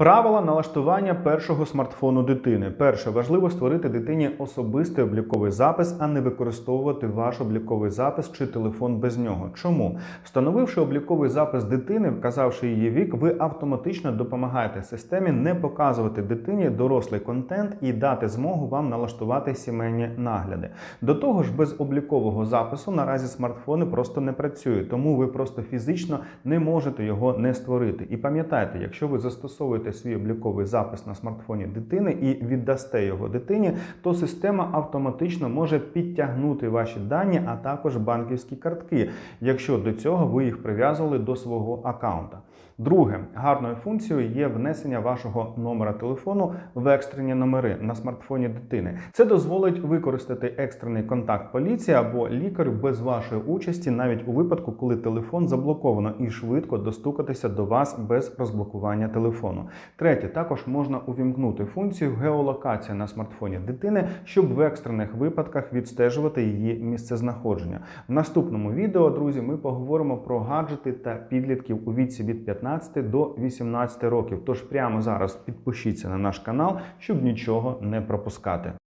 Правила налаштування першого смартфону дитини. Перше, важливо створити дитині особистий обліковий запис, а не використовувати ваш обліковий запис чи телефон без нього. Чому? Встановивши обліковий запис дитини, вказавши її вік, ви автоматично допомагаєте системі не показувати дитині дорослий контент і дати змогу вам налаштувати сімейні нагляди. До того ж, без облікового запису наразі смартфони просто не працюють, тому ви просто фізично не можете його не створити. І пам'ятайте, якщо ви застосовуєте свій обліковий запис на смартфоні дитини і віддасте його дитині, то система автоматично може підтягнути ваші дані, а також банківські картки, якщо до цього ви їх прив'язували до свого аккаунта. Друге, гарною функцією є внесення вашого номера телефону в екстрені номери на смартфоні дитини. Це дозволить використати екстрений контакт поліції або лікарю без вашої участі, навіть у випадку, коли телефон заблоковано, і швидко достукатися до вас без розблокування телефону. Третє, також можна увімкнути функцію геолокація на смартфоні дитини, щоб в екстрених випадках відстежувати її місцезнаходження. В наступному відео, друзі, ми поговоримо про гаджети та підлітків у віці від 15 до 18 років. Тож прямо зараз підпишіться на наш канал, щоб нічого не пропускати.